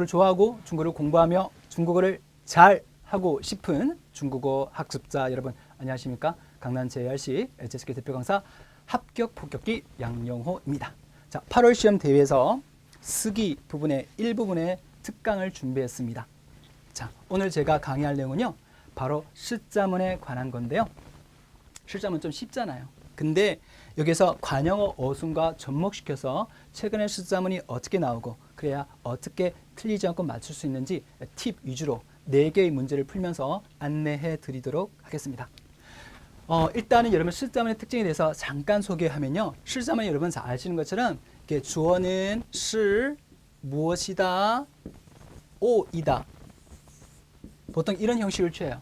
중국어를 좋아하고 중국어를 공부하며 중국어를 잘 하고 싶은 중국어 학습자 여러분 안녕하십니까? 강남 JRC 제스키 대표 강사 합격 폭격기 양영호입니다. 자, 8월 시험 대회에서 쓰기 부분의 일부분의 특강을 준비했습니다. 자, 오늘 제가 강의할 내용은요. 바로 시자문에 관한 건데요. 실자문 좀 쉽잖아요. 근데 여기서 관영어 어순과 접목시켜서 최근에 시자문이 어떻게 나오고 그래야 어떻게 틀리지 않고 맞출 수 있는지 팁 위주로 네 개의 문제를 풀면서 안내해 드리도록 하겠습니다. 어, 일단은 여러분 실자문의 특징에 대해서 잠깐 소개하면요. 실자문 여러분 잘 아시는 것처럼 이렇게 주어는 실 무엇이다 오이다 보통 이런 형식을 취해요.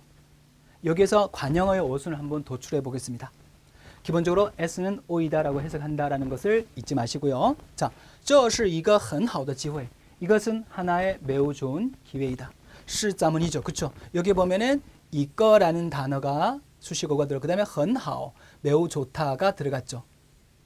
여기에서 관영어의 어순을 한번 도출해 보겠습니다. 기본적으로 S는 오이다라고 해석한다라는 것을 잊지 마시고요. 자, 这是一个很好的机会. 이것은 하나의 매우 좋은 기회이다. 시자문이죠. 그렇죠? 여기 보면은 이거라는 단어가 수식어가 들어. 그다음에 很好 매우 좋다가 들어갔죠.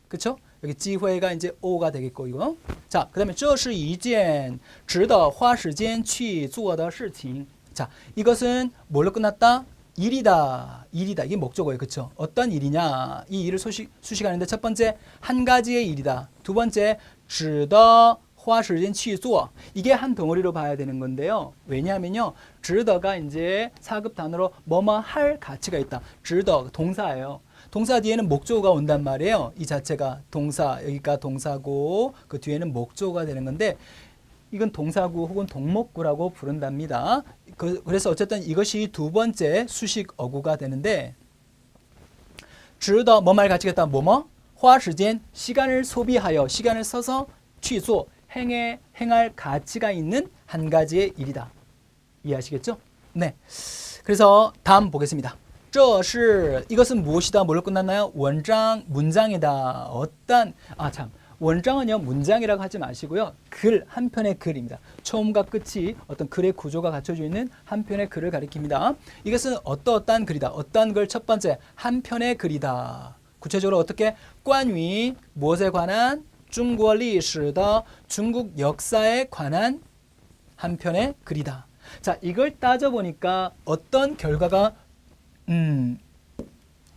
그렇죠? 여기 机会가 이제 오가 되겠고 이거. 자, 그다음에 这是一件值得花时间去做的事情. 자, 이것은 뭘로 끝났다? 일이다. 일이다. 이게 목적어예요. 그렇죠? 어떤 일이냐? 이 일을 수식, 수식하는데 첫 번째 한 가지의 일이다. 두 번째 值得花时间去做. 이게 한 덩어리로 봐야 되는 건데요. 왜냐하면요. 值得가 이제 사급 단어로 뭐뭐 할 가치가 있다. 值得 동사예요. 동사 뒤에는 목적어가 온단 말이에요. 이 자체가 동사 여기가 동사고 그 뒤에는 목적어가 되는 건데 이건 동사구 혹은 동목구라고 부른답니다. 그, 래서 어쨌든 이것이 두 번째 수식 어구가 되는데 值得 뭐말 가치겠다 뭐뭐 花时间 시간을 소비하여 시간을 써서 去做 행해 행할 가치가 있는 한 가지의 일이다. 이해하시겠죠? 네. 그래서 다음 보겠습니다. 这是 이것은 무엇이다? 뭘로 끝났나요? 원장 문장이다. 어떤 아 참. 원장은요 문장이라고 하지 마시고요 글 한 편의 글입니다. 처음과 끝이 어떤 글의 구조가 갖춰져 있는 한 편의 글을 가리킵니다. 이것은 어떠어떠한 글이다. 어떠한 걸 첫 번째 한 편의 글이다. 구체적으로 어떻게 관위 무엇에 관한 중국 리시다 중국 역사에 관한 한 편의 글이다. 자 이걸 따져 보니까 어떤 결과가 음,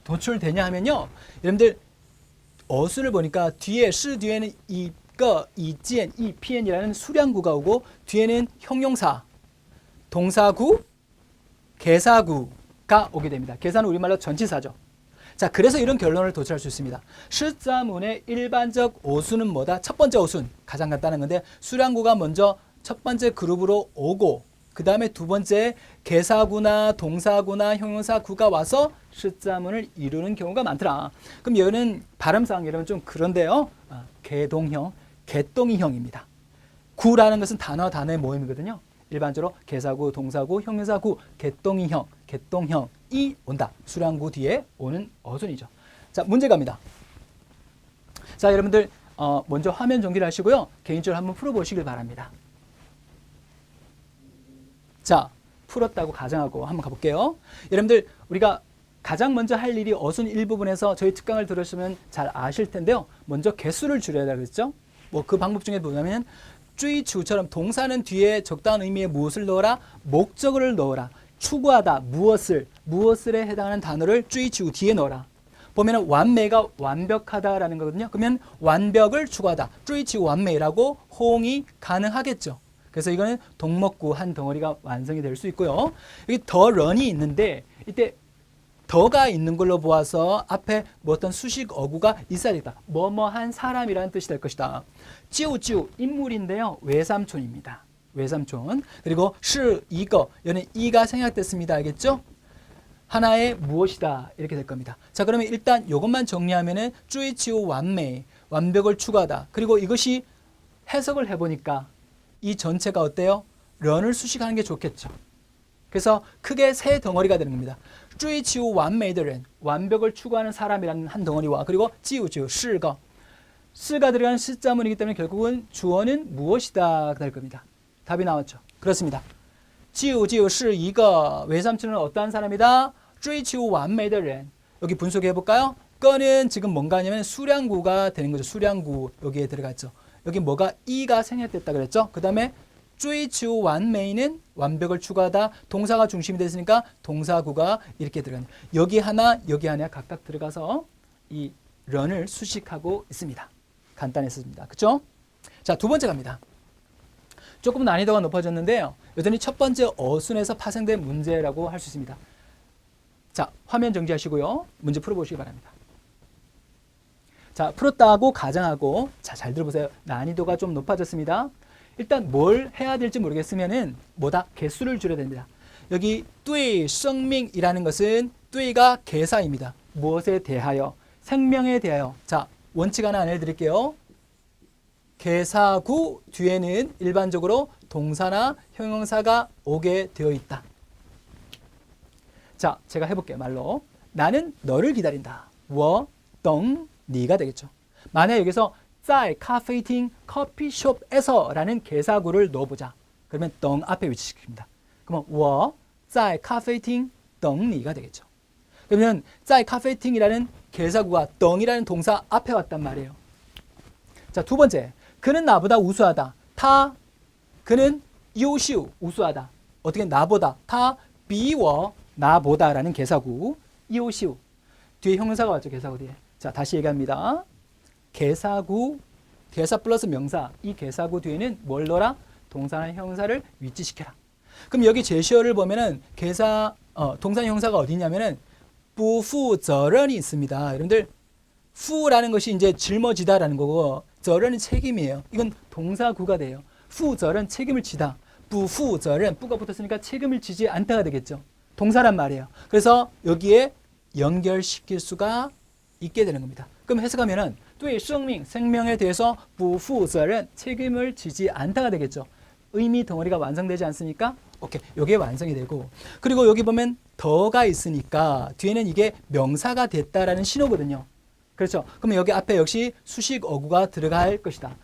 도출되냐 하면요 여러분들 어순을 보니까 뒤에 시 뒤에는 이거 이지엔 이피엔이라는 수량구가 오고 뒤에는 형용사 동사구 개사구가 오게 됩니다. 계산은 우리말로 전치사죠. 자, 그래서 이런 결론을 도출할 수 있습니다. 실자문의 일반적 어순은 뭐다? 첫 번째 어순 가장 간단한 건데 수량구가 먼저 첫 번째 그룹으로 오고 그 다음에 두 번째 개사구나 동사구나 형용사구가 와서 실자문을 이루는 경우가 많더라. 그럼 여기는 발음상 여러분 좀 그런데요. 아, 개동형, 개똥이형입니다. 구라는 것은 단어 단어의 모임이거든요. 일반적으로 개사구, 동사구, 형용사구, 개똥이형, 개똥형이 온다. 수량구 뒤에 오는 어순이죠. 자, 문제 갑니다. 자, 여러분들 어, 먼저 화면 정리를 하시고요. 개인적으로 한번 풀어보시길 바랍니다. 자, 풀었다고 가정하고 한번 가볼게요. 여러분들 우리가 가장 먼저 할 일이 어순 일부분에서 저희 특강을 들으시면 잘 아실 텐데요. 먼저 개수를 줄여야 되겠죠? 뭐 그 방법 중에 뭐냐면 쭈이추처럼 동사는 뒤에 적당한 의미의 무엇을 넣어라? 목적어를 넣어라. 추구하다, 무엇을, 무엇을에 해당하는 단어를 쭈이추 뒤에 넣어라. 보면은 완매가 완벽하다라는 거거든요. 그러면 완벽을 추구하다. 쭈이치 완매라고 호응이 가능하겠죠. 그래서 이거는 동목구 한 덩어리가 완성이 될 수 있고요. 여기 더 런이 있는데 이때 더가 있는 걸로 보아서 앞에 뭐 어떤 수식 어구가 있어야 되겠다. 뭐뭐한 사람이라는 뜻이 될 것이다. 찌우찌우 인물인데요. 외삼촌입니다. 외삼촌. 그리고 시 이거 여는 이가 생략됐습니다. 알겠죠? 하나의 무엇이다 이렇게 될 겁니다. 자 그러면 일단 이것만 정리하면은 쭈이치우 완매 완벽을 추구하다. 그리고 이것이 해석을 해보니까 이 전체가 어때요? 런을 수식하는 게 좋겠죠. 그래서 크게 세 덩어리가 되는 겁니다. 쭈이 지우 완메이드런 완벽을 추구하는 사람이라는 한 덩어리와 그리고 지우 지우 실거 실가 들어간 실자문이기 때문에 결국은 주어는 무엇이다 될 겁니다. 답이 나왔죠. 그렇습니다. 지우 지우 실이거 외삼촌은 어떠한 사람이다? 쭈이 지우 완메이드런 여기 분석해 볼까요? 거는 지금 뭔가냐면 수량구가 되는 거죠. 수량구 여기에 들어갔죠. 여기 뭐가 이가 생략됐다 그랬죠. 그 다음에 追求 완메이는 완벽을 추구하다 동사가 중심이 됐으니까 동사구가 이렇게 들어가는 여기 하나 여기 하나 각각 들어가서 이 런을 수식하고 있습니다. 간단했습니다. 그렇죠? 자, 두 번째 갑니다. 조금 난이도가 높아졌는데요. 여전히 첫 번째 어순에서 파생된 문제라고 할 수 있습니다. 자, 화면 정지하시고요. 문제 풀어보시기 바랍니다. 자, 풀었다고 가정하고 자, 잘 들어보세요. 난이도가 좀 높아졌습니다. 일단 뭘 해야 될지 모르겠으면은 뭐다? 개수를 줄여야 됩니다. 여기 뚜이 생명이라는 것은 뚜이가 개사입니다. 무엇에 대하여? 생명에 대하여. 자, 원칙 하나 안내 드릴게요. 개사구 뒤에는 일반적으로 동사나 형용사가 오게 되어 있다. 자, 제가 해볼게요. 말로. 나는 너를 기다린다. 워, 덩, 네가 되겠죠. 만약 여기서 쌀, 카페이팅, 커피숍에서라는 개사구를 넣어보자. 그러면 덩 앞에 위치시킵니다. 그러면 워, 쌀, 카페이팅, 덩 네가 되겠죠. 그러면 쌀, 카페이팅이라는 개사구가 덩이라는 동사 앞에 왔단 말이에요. 자, 두 번째. 그는 나보다 우수하다. 타, 그는 요시우, 우수하다. 어떻게 나보다, 타, 비워, 나보다라는 개사구, 요시우. 뒤에 형용사가 왔죠, 개사구 뒤에. 자 다시 얘기합니다. 개사구 개사 플러스 명사 이 개사구 뒤에는 뭘 넣어라? 동사나 형용사를 위치시켜라. 그럼 여기 제시어를 보면은 개사 어, 동사 형사가 어디냐면은 부푸저런이 있습니다. 여러분들 후라는 것이 이제 짊어지다라는 거고 저런은 책임이에요. 이건 동사구가 돼요. 후저런 책임을 지다. 부후저런 뿌가 붙었으니까 책임을 지지 않다가 되겠죠. 동사란 말이에요. 그래서 여기에 연결시킬 수가 있게 되는 겁니다. 그럼 해석하면은 对 생명 생명에 대해서 부후저런 책임을 지지 않다가 되겠죠. 의미 덩어리가 완성되지 않습니까? 오케이. 요게 완성이 되고 그리고 여기 보면 더가 있으니까 뒤에는 이게 명사가 됐다라는 신호거든요. 그렇죠. 그러면 여기 앞에 역시 수식 어구가 들어갈 것이다.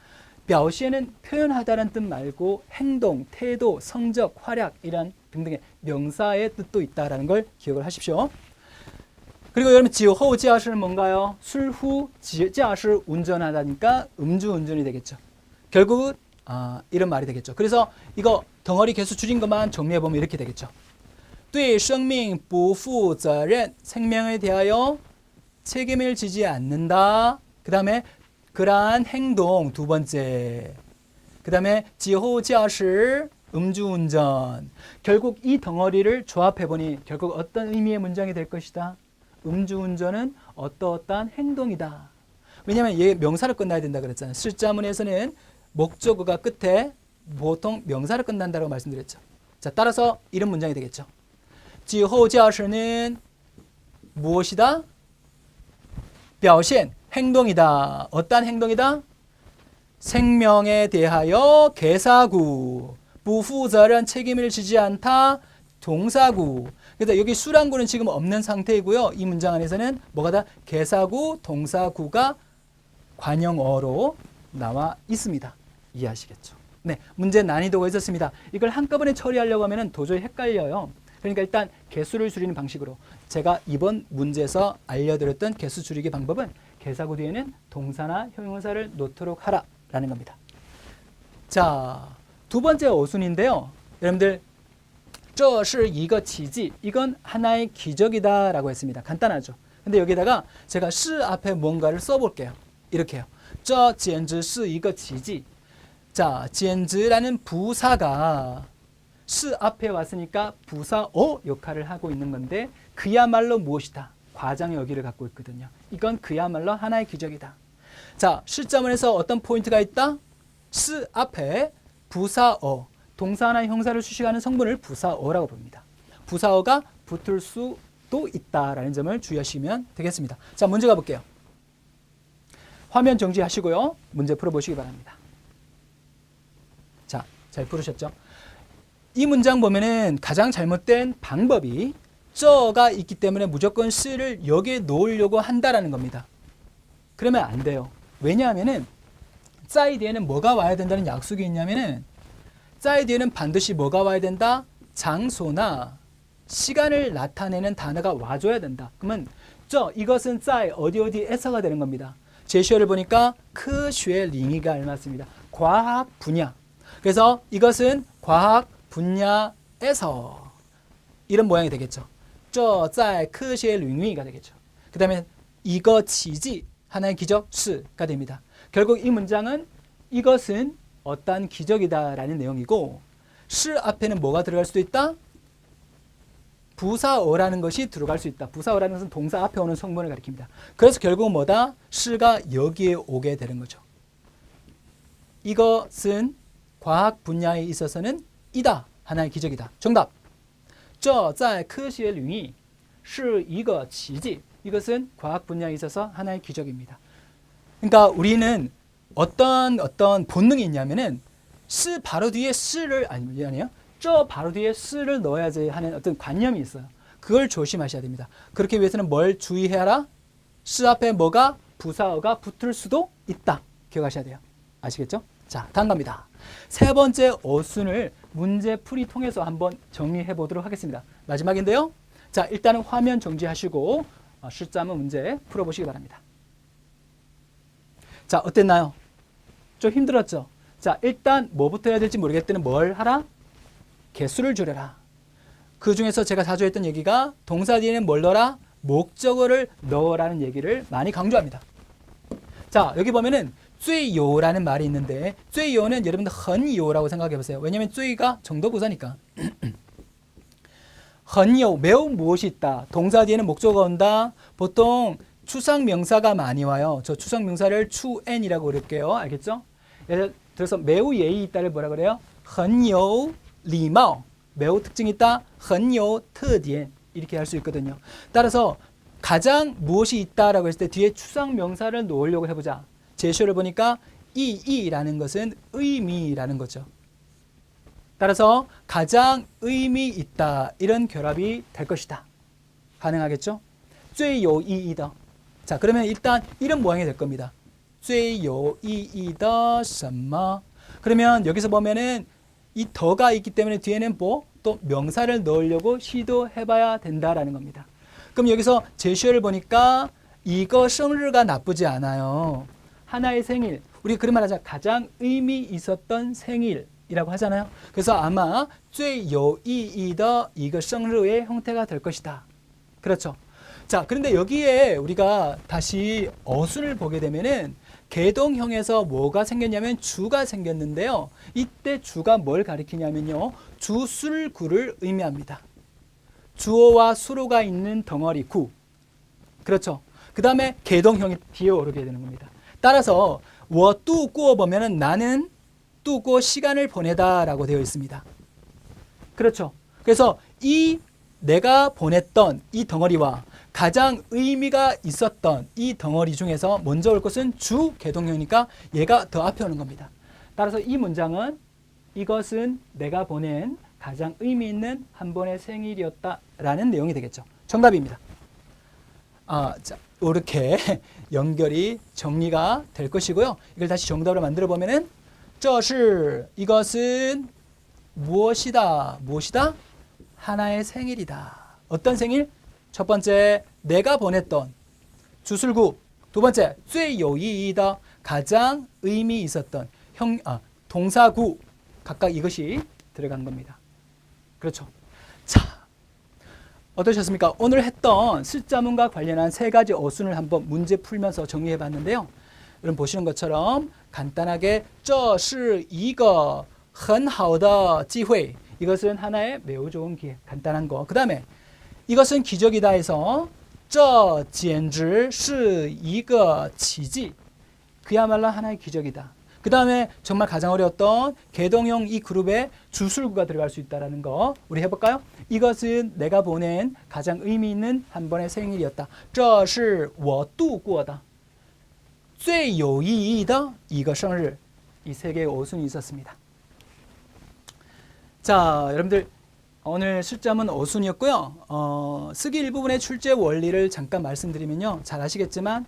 表现은 표현하다는 뜻 말고 행동, 태도, 성적, 활약 이런 등등의 명사의 뜻도 있다라는 걸 기억을 하십시오. 그리고 여러분 지호 지하실은 뭔가요? 술 후 지하실 운전하다니까 음주 운전이 되겠죠. 결국은 아, 이런 말이 되겠죠. 그래서 이거 덩어리 개수 줄인 것만 정리해 보면 이렇게 되겠죠. 对生命不负责任 생명에 대하여 책임을 지지 않는다. 그 다음에 그러한 행동 두 번째. 그 다음에 지호지하실 음주운전. 결국 이 덩어리를 조합해 보니 결국 어떤 의미의 문장이 될 것이다. 음주운전은 어떠어떠한 행동이다. 왜냐하면 얘 명사를 끝나야 된다 그랬잖아요. 실자문에서는 목적어가 끝에 보통 명사를 끝난다고 말씀드렸죠. 자, 따라서 이런 문장이 되겠죠. 지호지하실은 무엇이다? 表现 행동이다. 어떠한 행동이다? 생명에 대하여 개사구, 부후저런 책임을 지지 않다. 동사구. 그래서 여기 수랑구는 지금 없는 상태이고요. 이 문장 안에서는 뭐가 다 개사구, 동사구가 관형어로 나와 있습니다. 이해하시겠죠? 네, 문제 난이도가 있었습니다. 이걸 한꺼번에 처리하려고 하면 도저히 헷갈려요. 그러니까 일단 개수를 줄이는 방식으로 제가 이번 문제에서 알려드렸던 개수 줄이기 방법은 개사구 뒤에는 동사나 형용사를 놓도록 하라라는 겁니다. 자, 두 번째 어순인데요. 여러분들 这是一个奇迹 이건 하나의 기적이다라고 했습니다. 간단하죠. 근데 여기다가 제가 是 앞에 뭔가를 써볼게요. 이렇게요. 这简直是一个奇迹 자, 简直라는 부사가 스 앞에 왔으니까 부사 어 역할을 하고 있는 건데 그야말로 무엇이다. 과장의 여기를 갖고 있거든요. 이건 그야말로 하나의 기적이다. 자, 실자문에서 어떤 포인트가 있다? 스 앞에 부사어, 동사나 형사를 수식하는 성분을 부사어라고 봅니다. 부사어가 붙을 수도 있다라는 점을 주의하시면 되겠습니다. 자, 문제 가볼게요. 화면 정지하시고요. 문제 풀어보시기 바랍니다. 자, 잘 풀으셨죠? 이 문장 보면은 가장 잘못된 방법이 저가 있기 때문에 무조건 쓰를 여기에 놓으려고 한다라는 겁니다. 그러면 안 돼요. 왜냐하면은 짜이 뒤에는 뭐가 와야 된다는 약속이 있냐면은 자의 뒤에는 반드시 뭐가 와야 된다? 장소나 시간을 나타내는 단어가 와줘야 된다. 그러면 저 이것은 자이 어디 어디에서가 되는 겁니다. 제시어를 보니까 크슈의 링이가 알맞습니다. 과학 분야. 그래서 이것은 과학 분야에서 이런 모양이 되겠죠. 저在 크슈의 링이가 되겠죠. 그 다음에 이것이지 하나의 기적 수가 됩니다. 결국 이 문장은 이것은 어떠한 기적이다라는 내용이고 시 앞에는 뭐가 들어갈 수도 있다? 부사어라는 것이 들어갈 수 있다. 부사어라는 것은 동사 앞에 오는 성분을 가리킵니다. 그래서 결국은 뭐다? 시가 여기에 오게 되는 거죠. 이것은 과학 분야에 있어서는 이다. 하나의 기적이다. 정답. 这在科学领域是一个奇迹. 이것은 과학 분야에 있어서 하나의 기적입니다. 그러니까 우리는 어떤 어떤 본능이 있냐면은 스 바로 뒤에 스를 아니 아니요. 저 바로 뒤에 스를 넣어야지 하는 어떤 관념이 있어요. 그걸 조심하셔야 됩니다. 그렇게 위해서는 뭘 주의해라? 스 앞에 뭐가 부사어가 붙을 수도 있다. 기억하셔야 돼요. 아시겠죠? 자, 다음 갑니다. 세 번째 어순을 문제 풀이 통해서 한번 정리해 보도록 하겠습니다. 마지막인데요. 자, 일단은 화면 정지하시고 어, 실자문 문제 풀어보시기 바랍니다. 자, 어땠나요? 좀 힘들었죠. 자, 일단 뭐부터 해야 될지 모르겠다는 뭘 하라? 개수를 줄여라. 그 중에서 제가 자주 했던 얘기가 동사 뒤에는 뭘 넣어라? 목적어를 넣어라는 얘기를 많이 강조합니다. 자, 여기 보면은 쯔요라는 말이 있는데 쯔요는 여러분들 헌요라고 생각해 보세요. 왜냐면 쯔이가 정도부사니까. 헌요 매우 무엇이 있다. 동사 뒤에는 목적어가 온다. 보통 추상 명사가 많이 와요. 저 추상 명사를 추엔이라고 그럴게요. 알겠죠? 예를 들어서 매우 예의 있다를 뭐라 그래요? 很有礼貌 매우 특징 있다. 很有特点이렇게 할 수 있거든요. 따라서 가장 무엇이 있다라고 했을 때 뒤에 추상 명사를 놓으려고 해보자. 제시어를 보니까 이 이라는 것은 의미라는 거죠. 따라서 가장 의미 있다 이런 결합이 될 것이다. 가능하겠죠? 最有意义的. 자 그러면 일단 이런 모양이 될 겁니다. 最有意义的什么? 그러면 여기서 보면은 이 더가 있기 때문에 뒤에는 뭐 또 명사를 넣으려고 시도해봐야 된다라는 겁니다. 그럼 여기서 제시어를 보니까 이거 생일가 나쁘지 않아요. 하나의 생일, 우리 그런 말 하자. 가장 의미 있었던 생일이라고 하잖아요. 그래서 아마 最有意义的 이거 생일의 형태가 될 것이다. 그렇죠. 자, 그런데 여기에 우리가 다시 어순을 보게 되면은 개동형에서 뭐가 생겼냐면 주가 생겼는데요. 이때 주가 뭘 가리키냐면요. 주술구를 의미합니다. 주어와 수로가 있는 덩어리 구. 그렇죠. 그 다음에 개동형이 뒤에 오르게 되는 겁니다. 따라서 워뚜 꾸어 보면은 나는 뚜고 시간을 보내다라고 되어 있습니다. 그렇죠. 그래서 이 내가 보냈던 이 덩어리와 가장 의미가 있었던 이 덩어리 중에서 먼저 올 것은 주 개동형이니까 얘가 더 앞에 오는 겁니다. 따라서 이 문장은 이것은 내가 보낸 가장 의미 있는 한 번의 생일이었다라는 내용이 되겠죠. 정답입니다. 아, 자, 이렇게 연결이 정리가 될 것이고요. 이걸 다시 정답으로 만들어 보면은 这是 이것은 무엇이다. 무엇이다? 하나의 생일이다. 어떤 생일? 첫 번째 내가 보냈던 주술구. 두 번째 最有意义的 가장 의미 있었던 형 아, 동사구 각각 이것이 들어간 겁니다. 그렇죠. 자, 어떠셨습니까? 오늘 했던 실자문과 관련한 세 가지 어순을 한번 문제 풀면서 정리해 봤는데요. 여러분 보시는 것처럼 간단하게 这是一个很好的机会 이것은 하나의 매우 좋은 기회. 간단한 거. 그다음에 이것은 기적이다 해서 这简直是一个奇迹 그야말로 하나의 기적이다. 그 다음에 정말 가장 어려웠던 개동형 이 그룹에 주술구가 들어갈 수 있다는 거 우리 해볼까요? 이것은 내가 보낸 가장 의미 있는 한 번의 생일이었다. 这是我度过的最有意义的一个生日. 이세 개의 어순이 있었습니다. 자, 여러분들 오늘 실점은 어순이었고요. 어, 쓰기 일부분의 출제 원리를 잠깐 말씀드리면요. 잘 아시겠지만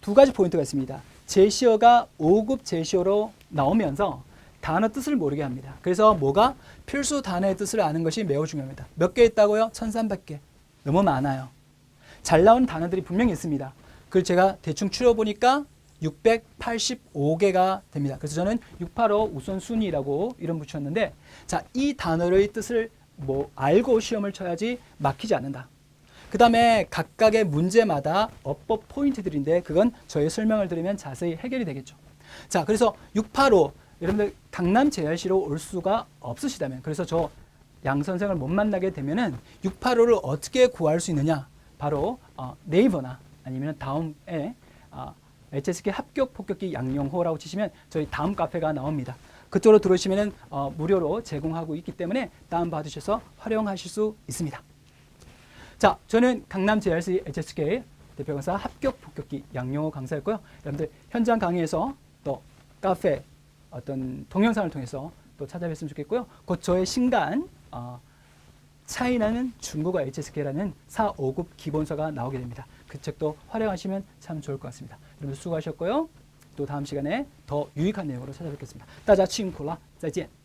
두 가지 포인트가 있습니다. 제시어가 5급 제시어로 나오면서 단어 뜻을 모르게 합니다. 그래서 뭐가 필수 단어의 뜻을 아는 것이 매우 중요합니다. 몇 개 있다고요? 1300개. 너무 많아요. 잘 나온 단어들이 분명히 있습니다. 그걸 제가 대충 추려보니까 685개가 됩니다. 그래서 저는 685 우선순위라고 이름 붙였는데 자, 이 단어의 뜻을 뭐 알고 시험을 쳐야지 막히지 않는다. 그 다음에 각각의 문제마다 어법 포인트들인데 그건 저의 설명을 들으면 자세히 해결이 되겠죠. 자, 그래서 685 여러분들 강남 JRC로 올 수가 없으시다면 그래서 저 양 선생을 못 만나게 되면은 685를 어떻게 구할 수 있느냐? 바로 어, 네이버나 아니면 다음에 어, HSK 합격 폭격기 양용호라고 치시면 저희 다음 카페가 나옵니다. 그쪽으로 들어오시면은 어, 무료로 제공하고 있기 때문에 다운 받으셔서 활용하실 수 있습니다. 자, 저는 강남 JRC HSK 대표 강사 합격 폭격기 양용호 강사였고요. 여러분들 현장 강의에서 또 카페 어떤 동영상을 통해서 또 찾아뵀으면 좋겠고요. 곧 저의 신간 어, 차이나는 중국어 HSK라는 4, 5급 기본서가 나오게 됩니다. 그 책도 활용하시면 참 좋을 것 같습니다. 여러분 수고하셨고요. 또 다음 시간에 더 유익한 내용으로 찾아뵙겠습니다. 大家辛苦了，再见。